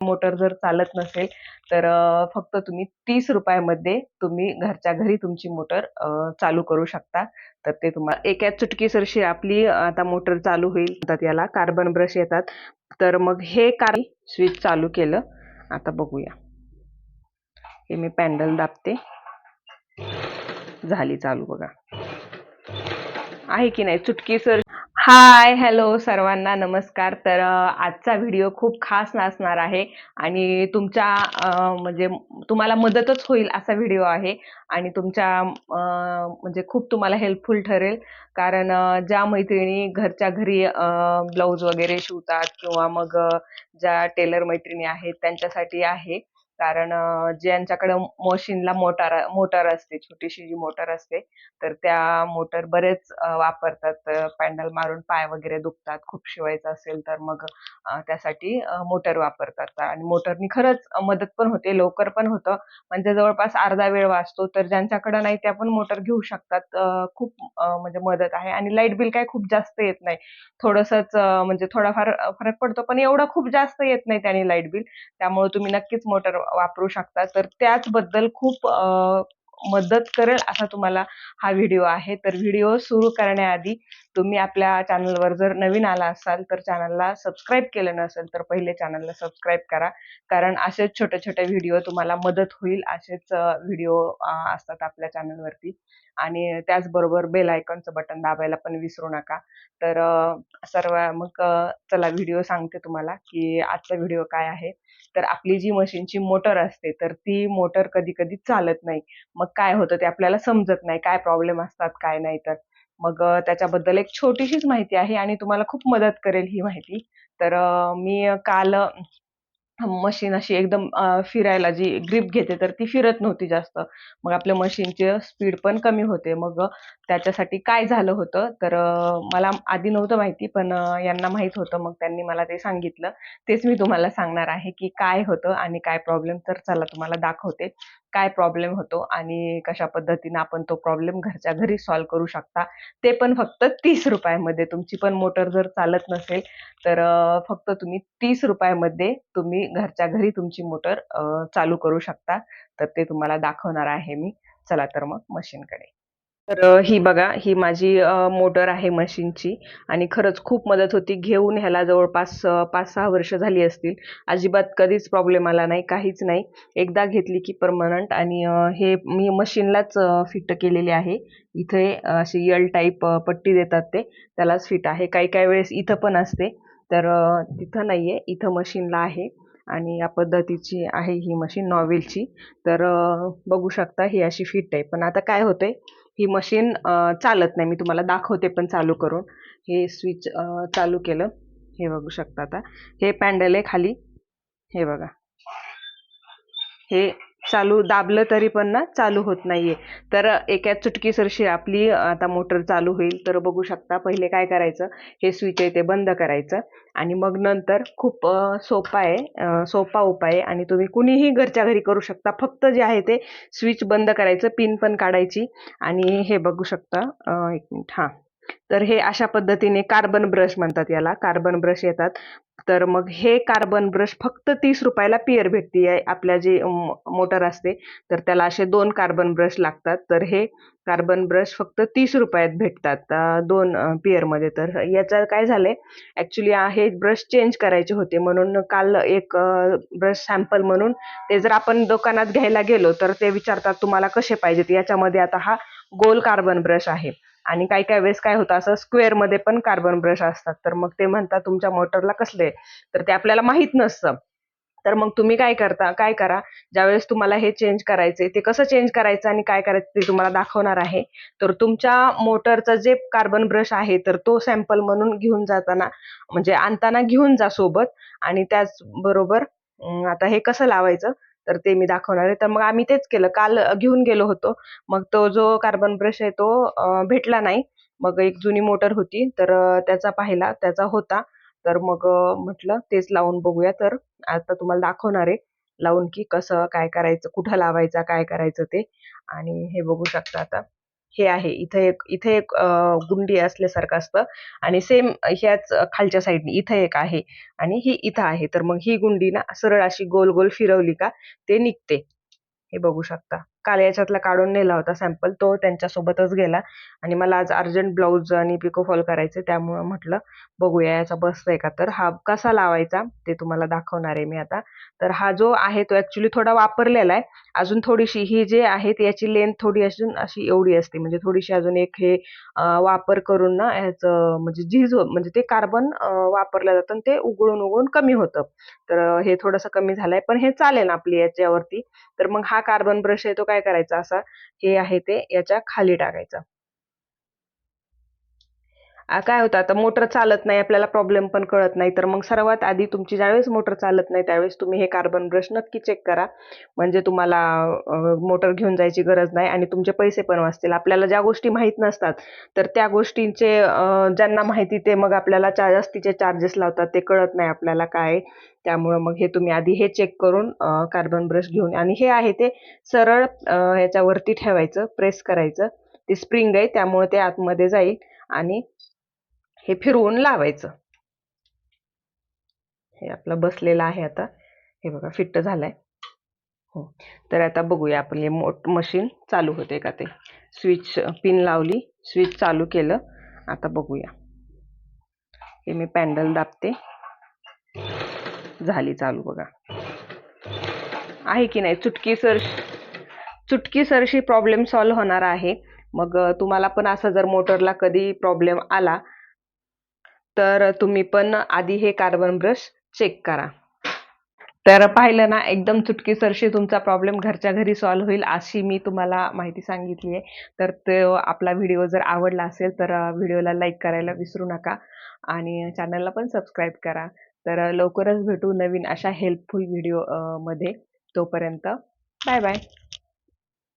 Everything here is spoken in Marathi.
मोटर जर चालत नसेल तर फक्त तुम्ही तीस रुपयामध्ये तुम्ही घरच्या घरी तुमची मोटर चालू करू शकता. तर ते तुम्हाला एका चुटकीसरशी आपली आता मोटर चालू होईल याला कार्बन ब्रश येतात. तर मग हे कार स्विच चालू केलं. आता बघूया. हे मी पॅन्डल दाबते. झाली चालू बघा. आहे की नाही? चुटकी सर हाय हॅलो सर्वांना नमस्कार. तर आजचा व्हिडिओ खूप खास असणार आहे आणि तुमच्या म्हणजे तुम्हाला मदतच होईल असा व्हिडिओ आहे आणि तुमच्या म्हणजे खूप तुम्हाला हेल्पफुल ठरेल. कारण ज्या मैत्रिणी घरच्या घरी ब्लाऊज वगैरे शिवतात किंवा मग ज्या टेलर मैत्रिणी आहेत त्यांच्यासाठी आहे. कारण ज्यांच्याकडे मशीनला मोटार मोटार असते छोटीशी जी मोटर असते तर त्या मोटर बरेच वापरतात. पॅन्डल मारून पाय वगैरे दुखतात खूप शिवायचं असेल तर मग त्यासाठी मोटर वापरतात. आणि मोटरनी खरंच मदत पण होते लवकर पण होतं. म्हणजे जवळपास अर्धा वेळ वाचतो तर ज्यांच्याकडे नाही त्या पण मोटर घेऊ शकतात. खूप म्हणजे मदत आहे. आणि लाइट बिल काय खूप जास्त येत नाही. थोडंसंच म्हणजे थोडाफार फरक पडतो पण एवढा खूप जास्त येत नाही त्याने लाइट बिल. त्यामुळे तुम्ही नक्कीच मोटर वापरू शकता. तर त्याचबद्दल खूप मदत करेल असा तुम्हाला हा व्हिडिओ आहे. तर व्हिडिओ सुरू करण्याआधी तुम्ही आपल्या चॅनलवर जर नवीन आला असाल तर चॅनलला सबस्क्राईब केलं नसेल तर पहिले चॅनलला सबस्क्राईब करा. कारण असेच छोटे छोटे व्हिडिओ तुम्हाला मदत होईल असेच व्हिडिओ असतात आपल्या चॅनलवरती. आणि त्याचबरोबर बेल आयकॉनचं बटन दाबायला पण विसरू नका. तर सर्व मग चला व्हिडिओ सांगते तुम्हाला की आजचा व्हिडिओ काय आहे. तर आपली जी मशीनची मोटर असते तर ती मोटर कधी कधी चालत नाही. मग काय होतं ते आपल्याला समजत नाही काय प्रॉब्लेम असतात काय नाही तर. मग त्याच्याबद्दल एक छोटीशीच माहिती आहे आणि तुम्हाला खूप मदत करेल ही माहिती. तर मी काल मशीन अशी एकदम फिरायला जी ग्रीप घेते तर ती फिरत नव्हती जास्त. मग आपल्या मशीनची स्पीड पण कमी होते. मग त्याच्यासाठी काय झालं होतं? तर मला आधी नव्हतं माहिती पण यांना माहीत होतं. मग त्यांनी मला ते सांगितलं. तेच मी तुम्हाला सांगणार आहे की काय होतं आणि काय प्रॉब्लेम तर चला तुम्हाला दाखवते काय प्रॉब्लेम होतो आणि कशा पद्धतीनं आपण तो प्रॉब्लेम घरच्या घरी सॉल्व्ह करू शकता. ते पण फक्त तीस रुपयामध्ये. तुमची पण मोटर जर चालत नसेल तर फक्त तुम्ही तीस रुपयामध्ये तुम्ही घरच्या घरी तुमची मोटर चालू करू शकता. तर ते तुम्हाला दाखवणार आहे मी. चला तर मग मशीनकडे. तर ही बघा ही माझी मोटर आहे मशीनची आणि खरंच खूप मदत होती. घेऊन ह्याला जवळपास पाच सहा वर्ष झाली असतील. अजिबात कधीच प्रॉब्लेम आला नाही काहीच नाही. एकदा घेतली की परमनंट आणि हे मी मशीनलाच फिट केलेली आहे. इथे अशी यल टाईप पट्टी देतात ते. त्यालाच फिट आहे. काही काही वेळेस इथं पण असते. तर तिथं नाही आहे इथं मशीनला आहे. आणि या पद्धतीची आहे ही मशीन नॉवेलची तर बघू शकता ही अशी फिट आहे. पण आता काय होते ही मशीन चालत नाही. मी तुम्हाला दाखवते पण चालू करून. हे स्विच चालू केलं. हे बघू शकता आता. हे पॅन्डल आहे खाली. हे बघा. हे चालू दाबलं तरी पण ना चालू होत नाहीये. तर एका चुटकीसरशी आपली आता मोटर चालू होईल. तर बघू शकता पहिले काय करायचं? हे स्विच आहे ते बंद करायचं. आणि मग नंतर खूप सोपा आहे सोपा उपाय आहे. आणि तुम्ही कुणीही घरच्या घरी करू शकता. फक्त जे आहे ते स्विच बंद करायचं पिन पण काढायची. आणि हे बघू शकता एक मिनिट हां. तर हे अशा पद्धतीने कार्बन ब्रश म्हणतात याला. कार्बन ब्रश येतात. तर मग हे कार्बन ब्रश फक्त तीस रुपयाला पिअर भेटते आपल्या जे मोटर असते तर त्याला असे दोन कार्बन ब्रश लागतात. तर हे कार्बन ब्रश फक्त तीस रुपयात भेटतात दोन पेअरमध्ये तर याचं काय झालंय? ॲक्च्युली हे ब्रश चेंज करायचे होते. म्हणून काल एक ब्रश सॅम्पल म्हणून ते जर आपण दुकानात घ्यायला गेलो तर ते विचारतात तुम्हाला कसे पाहिजेत? याच्यामध्ये आता हा गोल कार्बन ब्रश आहे. आणि काही काही वेळेस काय होतं असं स्क्वेअरमध्ये पण कार्बन ब्रश असतात. तर मग ते म्हणतात तुमच्या मोटरला कसले? तर ते आपल्याला माहीत नसतं. तर मग तुम्ही काय करता? काय करा? ज्यावेळेस तुम्हाला हे चेंज करायचे ते कसं चेंज करायचं आणि काय करायचं ते तुम्हाला दाखवणार आहे. तर तुमच्या मोटरचा जे कार्बन ब्रश आहे तर तो सॅम्पल म्हणून घेऊन जाताना म्हणजे आणताना घेऊन जा सोबत. आणि त्याचबरोबर आता हे कसं लावायचं? तर ते मी दाखवणार आहे. तर मग आम्ही तेच केलं. काल घेऊन गेलो होतो. मग तो जो कार्बन ब्रश आहे तो भेटला नाही. मग एक जुनी मोटर होती. तर त्याचा पाहिला. त्याचा होता. तर मग म्हटलं तेच लावून बघूया. तर आता तुम्हाला दाखवणार आहे. लावून की कसं काय करायचं कुठं लावायचा काय करायचं ते. आणि हे बघू शकता आता. हे आहे. इथे एक इथे एक गुंडी असल्यासारखं असतं. आणि सेम ह्याच खालच्या साईडने इथं एक आहे. आणि ही इथं आहे. तर मग ही गुंडी ना सरळ अशी गोल गोल फिरवली का? ते निघते. हे बघू शकता. काल याच्यातला काढून नेला होता सॅम्पल तो त्यांच्यासोबतच गेला. आणि मला आज अर्जंट ब्लाऊज आणि पिको फॉल करायचे त्यामुळं म्हटलं बघूया याचा बसतंय का? तर हा कसा लावायचा ते तुम्हाला दाखवणार आहे मी आता. तर हा जो आहे तो ऍक्च्युली थोडा वापरलेला आहे. अजून थोडीशी ही जे आहे याची लेंथ थोडी अजून अशी एवढी असते. म्हणजे थोडीशी अजून एक हे वापर करून ना ह्याचं म्हणजे झीज म्हणजे ते कार्बन वापरलं जातं आणि ते उघडून उघडून कमी होतं. तर हे थोडंसं कमी झालंय. पण हे चालेल आपली याच्यावरती. तर मग हा कार्बन ब्रश आहे तो काय करायचा असा हे आहे ते याच्या खाली टाकायचं. काय होतं आता मोटर चालत नाही आपल्याला प्रॉब्लेम पण कळत नाही. तर मग सर्वात आधी तुमची ज्यावेळेस मोटर चालत नाही त्यावेळेस तुम्ही हे कार्बन ब्रश नक्की चेक करा. म्हणजे तुम्हाला मोटर घेऊन जायची गरज नाही आणि तुमचे पैसे पण वाचतील. आपल्याला ज्या गोष्टी माहीत नसतात तर त्या गोष्टींचे ज्यांना माहिती ते मग आपल्याला चा जास्तीचे चार्जेस लावतात ते कळत नाही आपल्याला काय आहे. त्यामुळं मग हे तुम्ही आधी हे चेक करून कार्बन ब्रश घेऊन आणि हे आहे ते सरळ ह्याच्यावरती ठेवायचं प्रेस करायचं. ते स्प्रिंग आहे त्यामुळे ते आतमध्ये जाईल आणि हे फिरवून लावायचं. हे आपलं बसलेलं आहे आता. हे बघा फिट्ट झालंय. हो. तर आता बघूया आपण हे मोठ मशीन चालू होते का ते. स्विच पिन लावली स्विच चालू केलं. आता बघूया. हे मी पॅन्डल दाबते. झाली चालू बघा. आहे की नाही? चुटकी सर चुटकी सरशी प्रॉब्लेम सॉल्व्ह होणार आहे. मग तुम्हाला पण असं जर मोटरला कधी प्रॉब्लेम आला तर तुम्ही पण आधी हे कार्बन ब्रश चेक करा. तर पाहिलं ना एकदम चुटकीसरशी तुमचा प्रॉब्लेम घरच्या घरी सॉल्व्ह होईल अशी मी तुम्हाला माहिती सांगितली आहे. तर तो आपला व्हिडिओ जर आवडला असेल तर व्हिडिओला लाईक करायला विसरू नका आणि चॅनलला पण सबस्क्राईब करा. तर लवकरच भेटू नवीन अशा हेल्पफुल व्हिडिओमध्ये. तोपर्यंत बाय बाय